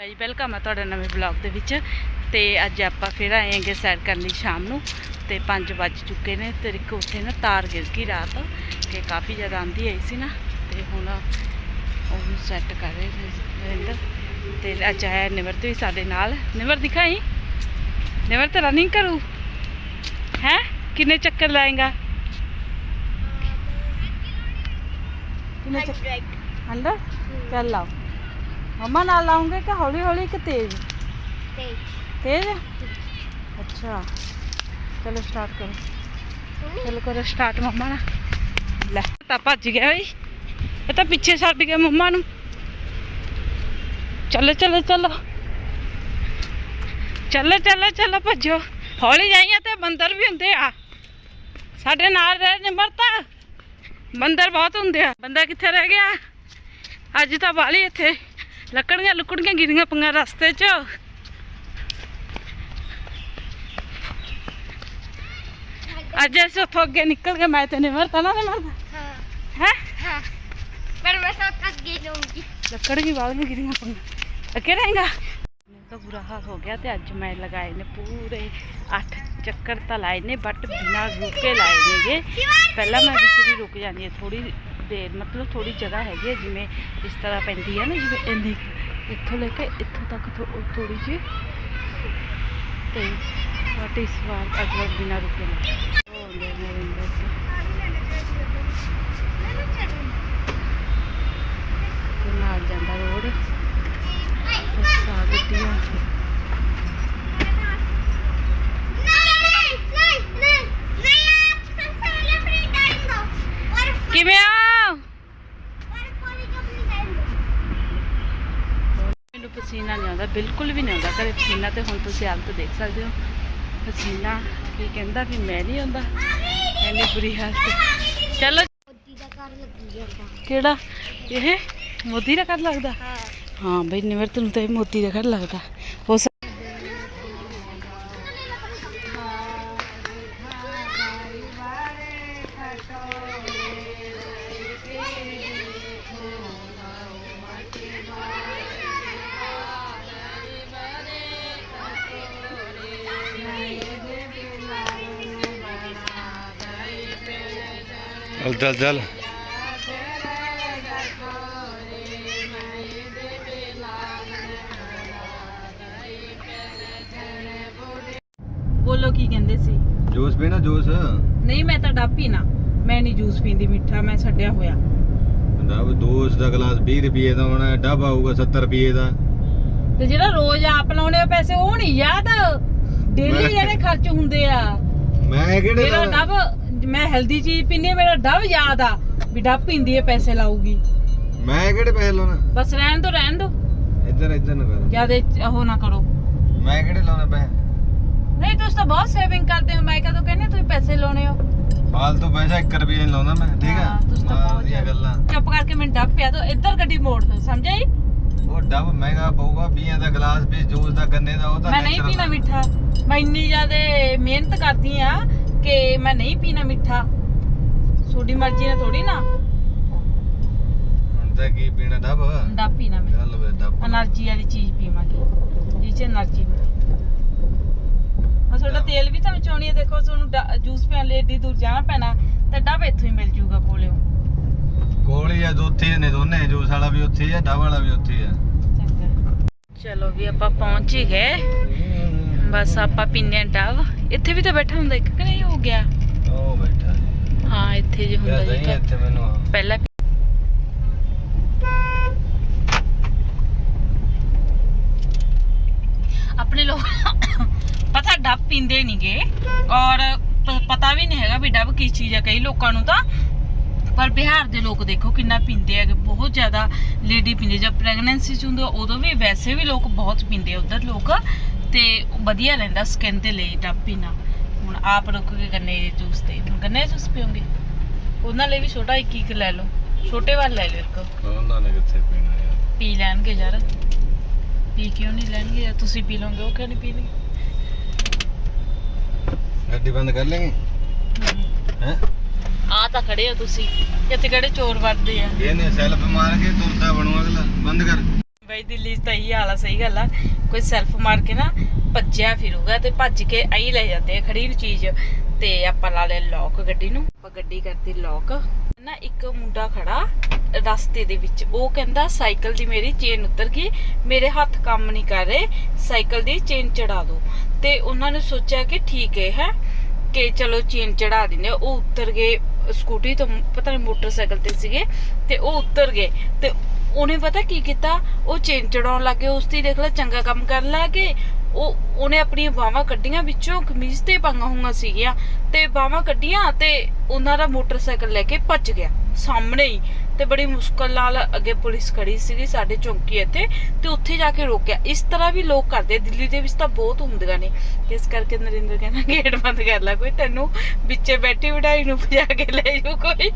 ਭਾਈ welcome ਹੈ ਤੁਹਾਡਾ ਨਵੇਂ ਬਲੌਗ ਦੇ ਵਿੱਚ। ਤੇ ਅੱਜ ਆਪਾਂ ਫਿਰ ਆਏ ਹਾਂਗੇ ਸੈਰ ਕਰਨ ਲਈ ਸ਼ਾਮ ਨੂੰ। ਤੇ 5 ਵੱਜ ਚੁੱਕੇ ਨੇ ਤੇ ਇੱਕ ਉੱਥੇ ਨਾ ਤਾਰ ਗਿਰ ਗਈ ਰਾਤ। ਕਿ ਕਾਫੀ ਜ਼ਿਆਦਾ ਆਂਦੀ ਆਈ ਸੀ ਨਾ। ਤੇ ਹੁਣ ਉਹਨੂੰ ਸੈੱਟ ਕਰ ਰਹੇ ਨਰਿੰਦਰ ਤੇ ਅੱਜ ਆਇਆ ਨਿਵਰਤ ਵੀ ਸਾਡੇ ਨਾਲ। ਨਿਵਰ ਦਿਖਾਈ? ਨਿਵਰ ਤੇ ਰਨਿੰਗ ਕਰੂ? ਹੈ? ਕਿੰਨੇ ਚੱਕਰ ਲਾਏਗਾ? ਕਿੰਨੇ ਚੱਕਰ ਅੰਦਰ? ਚੱਲ ਲਾਓ। ਮਮਾ ਨਾਲ ਲਾਉਂਗੇ ਕਿ ਹੌਲੀ ਹੌਲੀ ਕਿ ਤੇਜ਼? ਤੇਜ਼। ਅੱਛਾ। ਚਲੋ ਸਟਾਰਟ ਕਰੋ। ਚਲੋ ਕਰੋ ਸਟਾਰਟ ਮਮਾ ਨਾਲ। ਲੈ ਤਾਂ ਭੱਜ ਗਿਆ ਬਈ ਇਹ ਤਾਂ ਪਿੱਛੇ ਛੱਡ ਗਿਆ ਮਮਾ ਨੂੰ। ਚਲੋ ਚਲੋ ਚਲੋ। ਚਲੋ ਚਲੋ ਚਲੋ ਭੱਜੋ। ਹੌਲੀ ਜਾਈਏ ਤੇ ਬੰਦਰ ਵੀ ਹੁੰਦੇ ਆ। ਸਾਡੇ ਨਾਲ ਰਹਿ ਨਿਮਰਤਾ। ਬੰਦਰ ਬਹੁਤ ਹੁੰਦੇ ਆ। ਬੰਦਾ ਕਿੱਥੇ ਰਹਿ ਗਿਆ? ਅੱਜ ਤਾਂ ਬਾਲੀ ਇੱਥੇ। ਲੱਕੜੀਆਂ ਲੁਕੜੀਆਂ ਗਿਰੀਆਂ ਪੰਗਾ ਰਸਤੇ 'ਚ। ਅੱਜ ਅਸੀਂ ਉੱਥੋਂ ਅੱਗੇ ਨਿਕਲ ਗਏ ਮੈਂ ਤੇ ਨਹੀਂ ਮਰਦਾ ਨਾ ਮਰਦਾ ਹਾਂ? ਹਾਂ। ਪਰ ਮੈਂ ਸਭ ਤੱਕ ਗੇ ਲੂੰਗੀ ਲੱਕੜ ਦੀ ਵਾਲ ਵੀ ਗਿਰੀਆਂ ਪੰਗਾ ਅੱਗੇ ਰਹੇਗਾ? ਤਾਂ ਬੁਰਾ ਹਾਲ ਹੋ ਗਿਆ ਤੇ ਅੱਜ ਮੈਂ ਲਗਾਏ ਨੇ ਪੂਰੇ 8 ਚੱਕਰ ਤਾਂ ਲਾਏ ਨੇ ਬਟ ਬਿਨਾ ਰੁਕੇ ਲਾਏ ਨੇਗੇ। ਪਹਿਲਾਂ ਮੈਂ ਵਿੱਚ ਵੀ ਰੁਕ ਜਾਂਦੀ ਥੋੜੀ ਦੇਰ ਮਤਲਬ ਥੋੜੀ ਜਗ੍ਹਾ ਹੈਗੀ ਹੈ ਜਿਵੇਂ ਇਸ ਤਰ੍ਹਾਂ ਪੈਂਦੀ ਹੈ ਨਾ, ਜਿਵੇਂ ਇੰਨੀ ਇੱਥੋਂ ਲੈ ਕੇ ਇੱਥੋਂ ਤੱਕ ਥੋੜੀ ਜਿਹੀ ਤੇ ਬਟ ਇਸ ਵਾਰ ਅੱਜ ਵਾਰ ਬਿਨਾਂ ਰੁਕੇ ਲਾਏ ਉਹ ਆਉਂਦੇ ਨੇ ਨਰਿੰਦਰ ਸਿੰਘ। ਤੇ ਨਾਲ ਜਾਂਦਾ ਰੋਡ ਸਾ ਗੱਡੀਆਂ ਕਿਵੇਂ ਆ ਮੈਨੂੰ ਪਸੀਨਾ ਨਹੀਂ ਆਉਂਦਾ ਬਿਲਕੁਲ ਵੀ ਨਹੀਂ ਆਉਂਦਾ। ਕਦੇ ਪਸੀਨਾ ਤੇ ਹੁਣ ਤੁਸੀਂ ਹਾਲਤ ਦੇਖ ਸਕਦੇ ਹੋ। ਪਸੀਨਾ ਕੀ ਕਹਿੰਦਾ ਵੀ ਮੈਂ ਨਹੀਂ ਆਉਂਦਾ। ਐਨੀ ਬੁਰੀ ਹਾਲਤ। ਚਲੋ ਕਿਹੜਾ? ਇਹ ਮੋਦੀ ਦਾ ਘਰ ਲੱਗਦਾ? ਹਾਂ। ਬਈ ਨਿਮਰਤ ਨੂੰ ਤਾਂ ਇਹ ਮੋਦੀ ਦਾ ਘਰ ਲੱਗਦਾ। ਹੋ चल चल चल ਬੋਲੋ ਕੀ ਕਹਿੰਦੇ ਸੀ जूस पीना जूस ਨਹੀਂ ਮੈਂ ਤਾਂ ਡੱਬ ਪੀਣਾ ਮੈਂ ਨਹੀਂ ਜੂਸ ਪੀਂਦੀ ਮਿੱਠਾ ਮੈਂ ਛੱਡਿਆ ਹੋਇਆ ਡੱਬ ਜੂਸ ਦਾ ਗਲਾਸ 20 ਰੁਪਏ ਦਾ ਹੋਣਾ ਹੈ, ਡੱਬ ਆਊਗਾ 70 ਰੁਪਏ ਦਾ ਤੇ ਜਿਹੜਾ ਰੋਜ਼ ਆਪ ਲਾਉਣੇ ਆ ਪੈਸੇ ਉਹ ਨਹੀਂ ਯਾਦ ਡੇਲੀ ਮੈਂ- ਜਿਹੜੇ ਖਰਚ ਹੁੰਦੇ ਆ ਮੈਂ ਕਿਹੜੇ ਮੇਰਾ ਲਾਉਣੇ? ਡੱਬ ਮੈਂ ਹੈਲਦੀ ਚੀਜ਼ ਹਾਂ, ਮੇਰਾ ਡੱਬ ਯਾਦ ਆ ਵੀ ਡੱਬ ਪੀਂਦੀ ਹੈ ਪੈਸੇ ਲਾਊਗੀ। ਮੈਂ ਕਿਹੜੇ ਪੈਸੇ ਲਾਉਣਾ? ਬਸ ਰਹਿਣ ਦੋ ਰਹਿਣ ਦੋ। ਇੱਧਰ ਇੱਧਰ ਨਾ ਕਰ। ਜਿਆਦੇ ਉਹ ਨਾ ਕਰੋ। ਮੈਂ ਕਿਹੜੇ ਲਾਉਣੇ ਪੈਸੇ? ਨਹੀਂ ਤੁਸੀਂ ਤਾਂ ਬਹੁਤ ਸੇਵਿੰਗ ਕਰਦੇ ਹੋ ਮੈਂ ਕਦੋਂ ਕਹਿੰਦੀ ਤੁਸੀਂ ਪੈਸੇ ਲਾਉਣੇ ਹੋ। ਫਾਲਤੂ ਪੈਸਾ 1 ਰੁਪਏ ਨਹੀਂ ਲਾਉਂਦਾ ਮੈਂ ਠੀਕ ਹਾਂ, ਆ ਤੁਸੀਂ ਤਾਂ ਬਹੁਤ ਜ਼ਿਆਦਾ। ਗੱਲਾਂ। ਚੁੱਪ ਕਰਕੇ ਮੈਨੂੰ ਡੱਬ ਪਿਆ ਦੋ ਇੱਧਰ ਗੱਡੀ ਮੋੜ ਦੋ ਸਮਝਾਈ ਉਹ ਡੱਬ ਮਹਿੰਗਾ ਪਊਗਾ 20 ਦਾ ਗਲਾਸ ਵੀ ਜੂਸ ਦਾ ਗੰਨੇ ਦਾ ਉਹ ਤਾਂ ਮੈਂ ਨਹੀਂ natural ਪੀਣਾ। ਮਿੱਠਾ। ਮੈਂ ਇੰਨੀ ਜ਼ਿਆਦਾ ਮਿਹਨਤ ਕਰਦੀ ਆ ਕਿ ਮੈਂ ਨਹੀਂ ਪੀਣਾ ਮਿੱਠਾ। ਤੁਹਾਡੀ ਮਰਜ਼ੀ ਨਾਲ ਥੋੜੀ ਨਾ। ਹੁਣ ਕੀ ਪੀਣਾ ਡੱਬ ਡੱਬ ਪੀਣਾ ਮੈਂ। ਚੱਲ ਵੇ ਡੱਬ એનર્ਜੀ ਵਾਲੀ ਚੀਜ਼ ਪੀਵਾਂਗੇ ਜਿਸ ਚ એનર્ਜੀ ਹੋਵੇ ਆ ਤੁਹਾਡਾ ਤੇਲ ਵੀ ਤਾਂ ਵਿਚਾਉਣੀ ਹੈ ਦੇਖੋ ਤੁਹਾਨੂੰ ਜੂਸ ਪੀਣ ਲਈ ਏਡੀ ਦੂਰ ਜਾਣਾ ਪੈਣਾ ਤਾਂ ਡੱਬ ਇੱਥੋਂ ਹੀ ਮਿਲ ਜੂਗਾ ਕੋਲੇ। ਕੋਲ ਹੀ ਆ ਨੇ ਦੋਨੇ ਜੂਸ ਵਾਲਾ ਵੀ ਉੱਥੇ ਹੈ ਡੱਬ ਵਾਲਾ ਵੀ ਉੱਥੇ ਹੈ ਚਲੋ ਵੀ ਆਪਾਂ ਪਹੁੰਚ ਹੀ ਗਏ। ਬਸ ਆਪਾਂ ਪੀਨੇ ਡੱਬ ਇੱਥੇ ਵੀ ਤਾਂ ਬੈਠਾ ਹੁੰਦਾ ਇੱਕ ਕਿ ਨਹੀਂ ਹੋ ਗਿਆ। ਉਹ ਬੈਠਾ ਜੀ। ਹਾਂ ਇੱਥੇ ਜੇ ਹੁੰਦਾ ਯਾਰ ਜੀ ਨਹੀਂ ਤਾਂ ਇੱਥੇ ਮੈਨੂੰ ਪਹਿਲਾਂ ਆਪਣੇ ਲੋਕ ਪਤਾ ਡੱਬ ਪੀਂਦੇ ਨਹੀਂਗੇ ਔਰ ਪਤਾ ਵੀ ਨਹੀਂ ਹੈਗਾ ਵੀ ਡੱਬ ਕੀ ਚੀਜ਼ ਹੈ ਕਈ ਲੋਕਾਂ ਨੂੰ ਤਾਂ। ਪਰ ਬਿਹਾਰ ਦੇ ਲੋਕ ਦੇਖੋ ਕਿੰਨਾ ਪੀਂਦੇ ਹੈਗੇ। ਬਹੁਤ ਜ਼ਿਆਦਾ ਲੇਡੀ ਪੀਂਦੇ। ਜਦ ਪ੍ਰੈਗਨੈਂਸੀ ਚ ਹੁੰਦੇ ਉਦੋਂ ਵੀ ਵੈਸੇ ਵੀ ਲੋਕ ਬਹੁਤ ਪੀਂਦੇ ਉਧਰ ਲੋਕ ਤੇ ਵਧੀਆ ਰਹਿੰਦਾ ਸਕਿਨ ਦੇ ਲਈ ਡੱਬ ਪੀਣਾ ਹੁਣ ਆਪ ਰੁਕ ਕੇ ਗੰਨੇ ਦੇ ਜੂਸ ਤੇ। ਹੁਣ ਗੰਨੇ ਦਾ ਜੂਸ ਪੀਓਗੇ? ਉਹਨਾਂ ਲਈ ਵੀ ਛੋਟਾ ਇੱਕ ਇੱਕ ਲੈ ਲਓ। ਛੋਟੇ ਵਾਲਾ ਲੈ ਲਓ ਇੱਕ। ਉਹਨਾਂ ਨੇ ਕਿੱਥੇ ਪੀਣਾ ਯਾਰ? ਪੀ ਲੈਣਗੇ ਯਾਰ। ਪੀ ਕਿਉਂ ਨਹੀਂ ਲੈਣਗੇ? ਤੁਸੀਂ ਪੀ ਲਓਗੇ ਉਹ ਕਿਉਂ ਨਹੀਂ ਪੀਣਗੇ? ਗੱਡੀ ਬੰਦ ਕਰ ਲੇਂਗੇ ਹੈ? ਆ ਤਾਂ ਖੜੇ ਹੋ ਤੁਸੀਂ। ਇੱਥੇ ਕਿਹੜੇ ਚੋਰ ਵੜਦੇ ਆ? ਇਹਨੇ ਸੈਲਫ ਮਾਰ ਕੇ ਤੁਰਦਾ ਬਣੂ ਅਗਲਾ। ਬੰਦ ਕਰ। ਬਾਈ ਦਿੱਲੀ 'ਚ ਤਾਂ ਇਹੀ ਹਾਲ ਆ, ਸਹੀ ਗੱਲ ਆ। ਕੋਈ ਸੈਲਫ ਮਾਰ ਕੇ ਨਾ ਭੱਜਿਆ ਫਿਰੂਗਾ ਤੇ ਭੱਜ ਕੇ ਆਈ ਲੈ ਜਾਂਦੇ ਆ ਖੜੀ ਨੂੰ ਚੀਜ਼ ਤੇ ਆਪਾਂ ਲਾ ਲਿਆ ਲੋਕ ਗੱਡੀ ਨੂੰ। ਆਪਾਂ ਗੱਡੀ ਕਰਤੀ ਲੋਕ ਨਾ ਇੱਕ ਮੁੰਡਾ ਖੜਾ ਰਸਤੇ ਦੇ ਵਿੱਚ, ਉਹ ਕਹਿੰਦਾ ਸਾਈਕਲ ਦੀ ਮੇਰੀ ਚੇਨ ਉਤਰ ਗਈ, ਮੇਰੇ ਹੱਥ ਕੰਮ ਨਹੀਂ ਕਰ ਰਹੇ, ਸਾਈਕਲ ਦੀ ਚੇਨ ਚੜਾ ਦਿਓ ਤੇ ਉਹਨਾਂ ਨੇ ਸੋਚਿਆ ਕਿ ਠੀਕ ਹੈ ਹੈ ਕਿ ਚਲੋ ਚੇਨ ਚੜਾ ਦਿੰਦੇ ਆ। ਉਹ ਉਤਰ ਗਏ ਸਕੂਟੀ ਤੋਂ, ਪਤਾ ਨਹੀਂ ਮੋਟਰਸਾਈਕਲ ਤੇ ਸੀਗੇ, ਤੇ ਉਹ ਉਤਰ ਗਏ ਤੇ ਉਹਨੇ ਪਤਾ ਕੀ ਕੀਤਾ? ਉਹ ਚੇਨ ਚੜਾਉਣ ਲੱਗੇ ਉਸ ਦੀ ਦੇਖ ਲੈ, ਚੰਗਾ ਕੰਮ ਕਰਨ ਲੱਗੇ ਉਹ, ਉਹਨੇ ਆਪਣੀਆਂ ਬਾਹਾਂ ਕੱਢੀਆਂ, ਵਿੱਚੋਂ ਕਮੀਜ਼ ਤੇ ਪਾਈਆਂ ਹੋਈਆਂ ਸੀਗੀਆਂ ਤੇ ਬਾਹਾਂ ਕੱਢੀਆਂ ਤੇ ਉਹਨਾਂ ਦਾ ਮੋਟਰਸਾਈਕਲ ਲੈ ਕੇ ਭੱਜ ਗਿਆ, ਸਾਹਮਣੇ ਹੀ। ਤੇ ਬੜੀ ਮੁਸ਼ਕਲ ਨਾਲ ਅੱਗੇ ਪੁਲਿਸ ਖੜੀ ਸੀਗੀ ਸਾਡੇ ਚੌਂਕੀ ਇੱਥੇ ਤੇ ਉੱਥੇ ਜਾ ਕੇ ਰੋਕਿਆ। ਇਸ ਤਰ੍ਹਾਂ ਵੀ ਲੋਕ ਕਰਦੇ ਦਿੱਲੀ ਦੇ ਵਿੱਚ ਤਾਂ ਬਹੁਤ ਹੁੰਦੀਆਂ ਨੇ। ਇਸ ਕਰਕੇ ਨਰਿੰਦਰ ਕਹਿੰਦਾ, ਗੇਟ ਬੰਦ ਕਰ ਲੈ ਕੋਈ, ਤੈਨੂੰ ਵਿੱਚੇ ਬੈਠੀ ਵਡਾਈ ਨੂੰ ਭਜਾ ਕੇ ਲੈ ਜਾਊ ਕੋਈ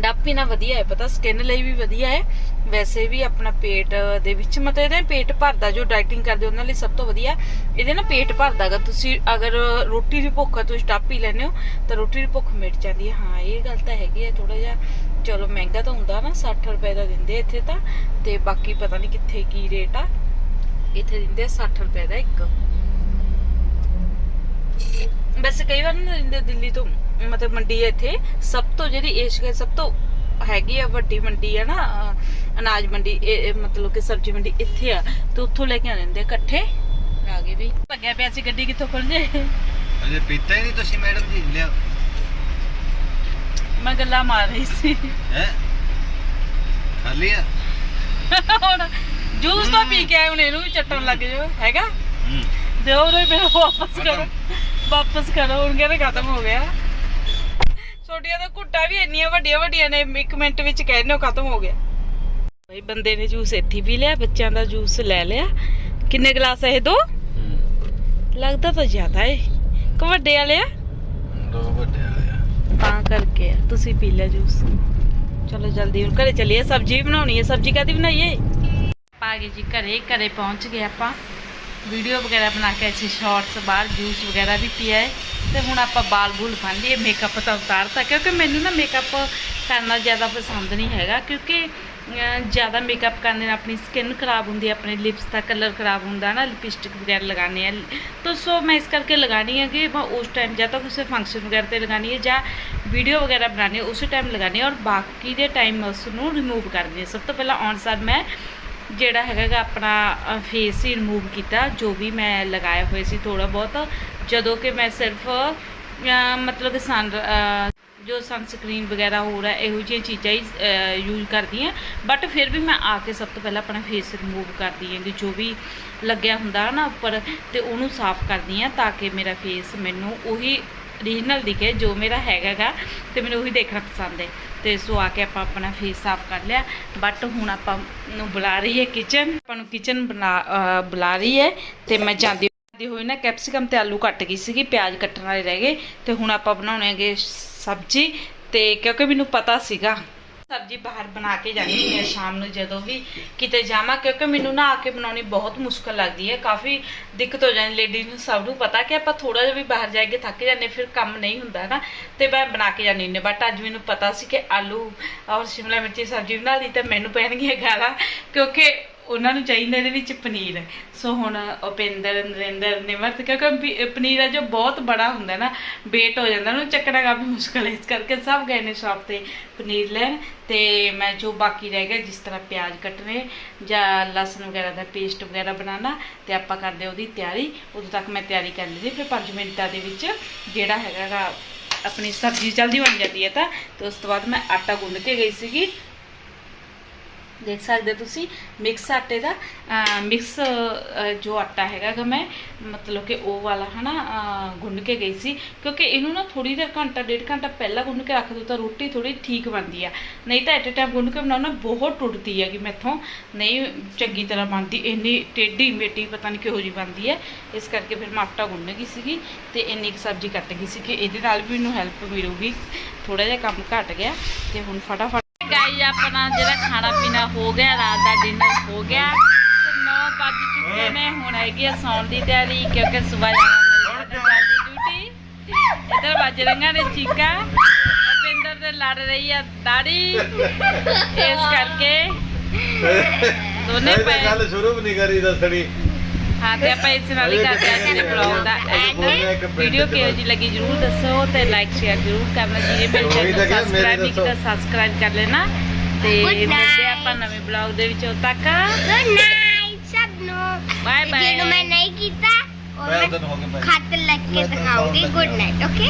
ਡੱਬ ਪੀਣਾ ਵਧੀਆ ਹੈ, ਪਤਾ ਸਕਿਨ ਲਈ ਵੀ ਵਧੀਆ ਹੈ। ਵੈਸੇ ਵੀ ਆਪਣਾ ਪੇਟ ਦੇ ਵਿੱਚ, ਮਤਲਬ ਇਹਦੇ ਪੇਟ ਭਰਦਾ, ਜੋ ਡਾਈਟਿੰਗ ਕਰਦੇ ਉਹਨਾਂ ਲਈ ਸਭ ਤੋਂ ਵਧੀਆ। ਇਹਦੇ ਨਾਲ ਪੇਟ ਭਰਦਾਗਾ ਤੁਸੀਂ ਅਗਰ ਰੋਟੀ ਦੀ ਭੁੱਖ ਤੁਸੀਂ ਡੱਬ ਪੀ ਲੈਂਦੇ ਹੋ, ਤਾਂ ਰੋਟੀ ਦੀ ਭੁੱਖ ਮਿਟ ਜਾਂਦੀ ਹੈ। ਹਾਂ, ਇਹ ਗੱਲ ਤਾਂ ਹੈਗੀ ਹੈ ਥੋੜਾ ਜਿਹਾ, ਚਲੋ ਮਹਿੰਗਾ ਤਾਂ ਹੁੰਦਾ ਨਾ 60 ਰੁਪਏ ਦਾ ਦਿੰਦੇ ਇੱਥੇ ਤਾਂ, ਤੇ ਬਾਕੀ ਪਤਾ ਨਹੀਂ ਕਿੱਥੇ ਕੀ ਰੇਟ ਆ। ਇੱਥੇ ਦਿੰਦੇ 60 ਰੁਪਏ ਦਾ ਇੱਕ। ਵੈਸੇ ਕਈ ਵਾਰ ਨਾ ਦਿੰਦੇ ਦਿੱਲੀ ਤੋਂ, ਮਤਲਬ ਮੰਡੀ ਹੈ ਇੱਥੇ, ਸਭ ਤੋਂ ਜਿਹੜੀ ਏਸ਼ੀਆ ਸਭ ਤੋਂ ਹੈਗੀ ਆ ਵੱਡੀ ਮੰਡੀ ਆ ਨਾ ਅਨਾਜ ਮੰਡੀ ਇਹ ਮਤਲਬ ਕਿ ਸਬਜ਼ੀ ਮੰਡੀ ਇੱਥੇ ਆ। ਤੇ ਉੱਥੋਂ ਲੈ ਕੇ ਆ ਇਕੱਠੇ। ਆ ਗਏ ਵੀ। ਲੱਗਿਆ ਪਿਆ ਸੀ ਗੱਡੀ ਕਿੱਥੋਂ ਖੁੱਲ ਜੇ। ਅਜੇ ਪੀਤਾ ਹੀ ਨਹੀਂ ਤੁਸੀਂ ਮੈਡਮ ਜੀ ਲਿਆ। ਮੈਂ ਗੱਲਾਂ ਮਾਰ ਰਹੀ ਸੀ। ਹੈ? ਖਾਲੀ ਆ? ਹੁਣ ਜੂਸ ਤਾਂ ਪੀ ਕੇ ਆਏ ਹੁਣ ਇਹਨੂੰ ਵੀ ਚੱਟਣ ਲੱਗ ਜਾਓ। ਹੈਗਾ? ਦਿਓ ਮੈਨੂੰ ਵਾਪਸ ਕਰੋ। ਵਾਪਸ ਕਰੋ ਹੁਣ ਕਹਿੰਦੇ ਖਤਮ ਹੋ ਗਿਆ। ਛੋਟੀਆਂ ਤਾਂ ਘੁੱਟਾਂ ਵੀ ਇੰਨੀਆਂ ਵੱਡੀਆਂ ਵੱਡੀਆਂ ਨੇ ਇੱਕ ਮਿੰਟ ਵਿੱਚ ਕਹਿੰਦੇ ਹੋ ਖਤਮ ਹੋ ਗਿਆ। ਬਈ ਬੰਦੇ ਨੇ ਜੂਸ ਇੱਥੇ ਪੀ ਲਿਆ ਬੱਚਿਆਂ ਦਾ ਜੂਸ ਲੈ ਲਿਆ। ਕਿੰਨੇ ਗਲਾਸ ਹੈ ਇਹ ਦੋ? ਲੱਗਦਾ ਤਾਂ ਜ਼ਿਆਦਾ ਏ। ਕਿ ਵੱਡੇ ਵਾਲੇ ਆ? ਦੋ ਵੱਡੇ ਆਇਆ ਤਾਂ ਕਰਕੇ ਆ, ਤੁਸੀਂ ਪੀ ਲਿਆ ਜੂਸ। ਚਲੋ ਜਲਦੀ ਹੁਣ ਘਰੇ ਚੱਲੀਏ ਸਬਜ਼ੀ ਬਣਾਉਣੀ ਹੈ ਸਬਜ਼ੀ ਕਾਦੀ ਬਣਾਈਏ ਆ ਗਏ ਜੀ ਘਰੇ ਘਰੇ ਪਹੁੰਚ ਗਏ ਆਪਾਂ। ਵੀਡੀਓ ਵਗੈਰਾ ਬਣਾ ਕੇ ਅਸੀਂ ਸ਼ਾਰਟਸ ਬਾਹਰ ਜੂਸ ਵਗੈਰਾ ਵੀ ਪੀਆ ਹੈ। ਤੇ ਹੁਣ ਆਪਾਂ ਬਾਲ ਬੂਲ ਬਣ ਲਈਏ ਮੇਕਅਪ ਤਾਂ ਉਤਾਰਤਾ, ਕਿਉਂਕਿ ਮੈਨੂੰ ਨਾ ਮੇਕਅਪ ਕਰਨਾ ਜ਼ਿਆਦਾ ਪਸੰਦ ਨਹੀਂ ਹੈਗਾ, ਕਿਉਂਕਿ ਜ਼ਿਆਦਾ ਮੇਕਅਪ ਕਰਨ ਨਾਲ ਆਪਣੀ ਸਕਿਨ ਖਰਾਬ ਹੁੰਦੀ ਹੈ, ਆਪਣੇ ਲਿਪਸ ਦਾ ਕਲਰ ਖਰਾਬ ਹੁੰਦਾ ਨਾ ਲਿਪਸਟਿਕ ਵਗੈਰਾ ਲਗਾਉਣੀ ਹੈ। ਤਾਂ ਸੋ ਮੈਂ ਇਸ ਕਰਕੇ ਲਗਾਣੀ ਹੈ ਕਿ ਮੈਂ ਉਸ ਟਾਈਮ ਜਾਂ ਤਾਂ ਕਿਸੇ ਫੰਕਸ਼ਨ ਵਗੈਰਾ ਤੇ ਲਗਾਣੀ ਹੈ ਜਾਂ ਵੀਡੀਓ ਵਗੈਰਾ ਬਣਾਉਣੀ ਹੈ, ਉਸੇ ਟਾਈਮ ਲਗਾਣੀ ਹੈ ਔਰ ਬਾਕੀ ਦੇ ਟਾਈਮ ਮੈਂ ਉਸ ਨੂੰ ਰਿਮੂਵ ਕਰਦੀ ਹਾਂ। ਸਭ ਤੋਂ ਪਹਿਲਾਂ ਆਨ ਸਾਰ ਮੈਂ ਜਿਹੜਾ ਹੈਗਾ ਆਪਣਾ ਫੇਸ ਹੀ ਰਿਮੂਵ ਕੀਤਾ, ਜੋ ਵੀ ਮੈਂ ਲਗਾਏ ਹੋਏ ਸੀ ਥੋੜਾ ਬਹੁਤ। ਜਦੋਂ ਕਿ ਮੈਂ ਸਿਰਫ ਮਤਲਬ ਕਿ ਸਨ ਜੋ ਸਨਸਕ੍ਰੀਨ ਵਗੈਰਾ ਹੋਰ ਹੈ, ਇਹੋ ਜਿਹੀਆਂ ਚੀਜ਼ਾਂ ਹੀ ਯੂਜ਼ ਕਰਦੀ ਹਾਂ। ਬਟ ਫਿਰ ਵੀ ਮੈਂ ਆ ਕੇ ਸਭ ਤੋਂ ਪਹਿਲਾਂ ਆਪਣਾ ਫੇਸ ਰਿਮੂਵ ਕਰਦੀ ਹਾਂ ਕਿ ਜੋ ਵੀ ਲੱਗਿਆ ਹੁੰਦਾ ਨਾ ਉੱਪਰ, ਤੇ ਉਹਨੂੰ ਸਾਫ਼ ਕਰਦੀ ਹਾਂ ਤਾਂ ਕਿ ਮੇਰਾ ਫੇਸ ਮੈਨੂੰ ਉਹੀ ਰੀਜਨਲ ਦਿਖੇ, ਜੋ ਮੇਰਾ ਹੈਗਾ ਗਾ ਤੇ ਮੈਨੂੰ ਉਹੀ ਦੇਖਣਾ ਪਸੰਦ ਹੈ ਤੇ ਸੋ ਆ ਕੇ ਆਪਾਂ ਆਪਣਾ ਫੇਸ ਸਾਫ਼ ਕਰ ਲਿਆ। ਬਟ ਹੁਣ ਆਪਾਂ ਨੂੰ ਬੁਲਾ ਰਹੀ ਹੈ ਕਿਚਨ ਆਪਾਂ ਨੂੰ ਕਿਚਨ ਬਣਾ ਬੁਲਾ ਰਹੀ ਹੈ ਤੇ ਮੈਂ ਜਾਂਦੀ ਜਾਂਦੀ ਹੋਈ ਨਾ ਕੈਪਸਿਕਮ ਤੇ ਆਲੂ ਕੱਟ ਗਈ ਸੀਗੀ, ਪਿਆਜ਼ ਕੱਟਣ ਵਾਲੇ ਰਹਿ ਗਏ। ਤੇ ਹੁਣ ਆਪਾਂ ਬਣਾਉਣੇ ਹੈਗੇ ਸਬਜ਼ੀ। ਤੇ ਕਿਉਂਕਿ ਮੈਨੂੰ ਪਤਾ ਸੀਗਾ ਸਬਜ਼ੀ ਬਾਹਰ ਬਣਾ ਕੇ ਜਾਂਦੀ ਹਾਂ ਸ਼ਾਮ ਨੂੰ ਜਦੋਂ ਵੀ ਕਿਤੇ ਜਾਵਾਂ, ਕਿਉਂਕਿ ਮੈਨੂੰ ਨਾ ਆ ਕੇ ਬਣਾਉਣੀ ਬਹੁਤ ਮੁਸ਼ਕਲ ਲੱਗਦੀ ਹੈ। ਕਾਫੀ ਦਿੱਕਤ ਹੋ ਜਾਂਦੀ ਲੇਡੀਜ਼ ਨੂੰ ਸਭ ਨੂੰ ਪਤਾ ਕਿ ਆਪਾਂ ਥੋੜਾ ਜਿਹਾ ਵੀ ਬਾਹਰ ਜਾ ਕੇ ਥੱਕ ਜਾਂਦੇ ਫਿਰ ਕੰਮ ਨਹੀਂ ਹੁੰਦਾ ਨਾ। ਤੇ ਮੈਂ ਬਣਾ ਕੇ ਜਾਂਦੀ ਹੁੰਦੀ ਬਟ ਅੱਜ ਮੈਨੂੰ ਪਤਾ ਸੀ ਕਿ ਆਲੂ ਔਰ ਸ਼ਿਮਲਾ ਮਿਰਚ ਸਬਜ਼ੀ ਬਣਾ ਲਈ ਤਾਂ ਮੈਨੂੰ ਪੈਣਗੀਆਂ ਗਾਲਾਂ, ਕਿਉਂਕਿ ਉਹਨਾਂ ਨੂੰ ਚਾਹੀਦਾ ਇਹਦੇ ਵਿੱਚ ਪਨੀਰ। ਸੋ ਹੁਣ ਉਪਿੰਦਰ, ਨਰਿੰਦਰ, ਨਿਮਰਤ, ਕਿਉਂਕਿ ਪਨੀਰ ਹੈ ਜੋ ਬਹੁਤ ਬੜਾ ਹੁੰਦਾ ਨਾ ਵੇਟ ਹੋ ਜਾਂਦਾ, ਉਹਨੂੰ ਚੱਕਣਾ ਕਾਫੀ ਮੁਸ਼ਕਲ ਹੈ। ਇਸ ਕਰਕੇ ਸਭ ਗਏ ਨੇ ਸ਼ਾਪ ਤੇ ਪਨੀਰ ਲੈਣ ਤੇ ਮੈਂ ਜੋ ਬਾਕੀ ਰਹਿ ਗਿਆ, ਜਿਸ ਤਰ੍ਹਾਂ ਪਿਆਜ਼ ਕੱਟਣੇ ਜਾਂ ਲਸਣ ਵਗੈਰਾ ਦਾ ਪੇਸਟ ਵਗੈਰਾ ਬਣਾਉਣਾ, ਤੇ ਆਪਾਂ ਕਰਦੇ ਉਹਦੀ ਤਿਆਰੀ। ਉਦੋਂ ਤੱਕ ਮੈਂ ਤਿਆਰੀ ਕਰ ਲਈ ਫਿਰ 5 ਮਿੰਟਾਂ ਦੇ ਵਿੱਚ ਜਿਹੜਾ ਹੈਗਾ ਗਾ, ਆਪਣੀ ਸਬਜ਼ੀ ਜਲਦੀ ਬਣ ਜਾਂਦੀ ਹੈ ਤਾਂ, ਤੇ ਉਸ ਤੋਂ ਬਾਅਦ ਮੈਂ ਆਟਾ ਗੁੰਨ ਕੇ ਗਈ ਸੀਗੀ। ਦੇਖ ਸਕਦੇ ਹੋ ਤੁਸੀਂ ਮਿਕਸ ਆਟੇ ਦਾ ਮਿਕਸ ਜੋ ਆਟਾ ਹੈਗਾ ਗਾ ਮੈਂ ਮਤਲਬ ਕਿ ਉਹ ਵਾਲਾ ਹਨਾ ਅਹ, ਗੁੰਨ ਕੇ ਗਈ ਸੀ ਕਿਉਂਕਿ ਇਹਨੂੰ ਨਾ ਥੋੜੀ ਦੇਰ ਘੰਟਾ ਡੇਢ ਘੰਟਾ ਪਹਿਲਾਂ ਗੁੰਨ ਕੇ ਰੱਖ ਦਿਓ ਤਾਂ ਰੋਟੀ ਥੋੜੀ ਠੀਕ ਬਣਦੀ ਆ। ਨਹੀਂ ਤਾਂ ਐਟ ਟਾਈਮ ਗੁੰਨ ਕੇ ਬਣਾਉਣਾ ਬਹੁਤ ਟੁੱਟਦੀ ਹੈ ਕਿ ਮੈਥੋਂ। ਨਹੀਂ ਚੰਗੀ ਤਰ੍ਹਾਂ ਬਣਦੀ ਇੰਨੀ ਟੇਢੀ ਮੇਟੀ ਪਤਾ ਨਹੀਂ ਕਿਹੋ ਜੀ ਬਣਦੀ ਹੈ ਇਸ ਕਰਕੇ ਫਿਰ ਮੈਂ ਆਟਾ ਗੁੰਨ ਗਈ ਸੀਗੀ ਤੇ ਇੰਨੀ ਕੁ ਸਬਜ਼ੀ ਕੱਟ ਗਈ ਸੀ ਕਿ ਇਹਦੇ ਨਾਲ ਵੀ ਮੈਨੂੰ ਹੈਲਪ ਮਿਲੂਗੀ। ਥੋੜਾ ਜਿਹਾ ਕੰਮ ਘਟ ਗਿਆ ਤੇ ਹੁਣ ਫਟਾਫਟ ਗਾਈ ਆਪਣਾ ਜਿਹੜਾ ਖਾਣਾ ਪੀਣਾ ਹੋ ਗਿਆ ਰਾਤ ਦਾ ਡਿਨਰ ਹੋ ਗਿਆ। ਤੇ 9 ਵੱਜ ਚੁੱਕੇ ਨੇ ਹੁਣ ਹੈਗੀ ਆ ਸੌਣ ਦੀ ਤਿਆਰੀ ਕਿਉਂਕਿ ਸਵੇਰ ਜਲਦੀ ਡਿਊਟੀ ਇੱਧਰ ਵੱਜ ਰਹੀਆਂ ਨੇ ਚੀਕਾਂ। ਉਪਿੰਦਰ ਦੇ ਲੜ ਰਹੀ ਆ ਦਾੜੀ ਇਸ ਕਰਕੇ ਦੋਨੇ ਪੈ ਗੱਲ ਸ਼ੁਰੂ ਵੀ ਨਹੀਂ ਕਰੀ ਦੱਸਣੀ। ਹਾਂ ਤੇ ਆਪਾਂ ਇਸ ਨਾਲ ਹੀ ਕਰਦੇ ਹਾਂ ਜਿਹੜੇ ਬਲੌਗ ਦਾ। ਐਂਡ ਵੀਡੀਓ ਕਿਹੋ ਜੀ ਲੱਗੀ ਜਰੂਰ ਦੱਸੋ ਤੇ ਲਾਈਕ ਸ਼ੇਅਰ ਜਰੂਰ ਕਰਨਾ। ਜਿਹਨੇ ਮੇਰੇ ਚੈਨਲ ਮੇਰੇ ਸਬਸਕ੍ਰਾਈਬ ਨਹੀਂ। ਕੀਤਾ ਸਬਸਕ੍ਰਾਈਬ ਕਰ ਲੈਣਾ। ਤੇ. ਮਿਲਦੇ ਆਪਾਂ ਨਵੇਂ ਬਲੌਗ ਦੇ ਵਿੱਚ। ਉਦੋਂ ਤੱਕ। ਗੁੱਡ ਨਾਈਟ ਸਭ ਨੂੰ ਬਾਏ ਬਾਏ ਜਿਹਨੂੰ ਮੈਂ ਨਹੀਂ ਕੀਤਾ ਉਹ ਮੈਂ ਖੱਤ ਲਿਖ ਕੇ ਦਿਖਾਉਂਗੀ। Good night okay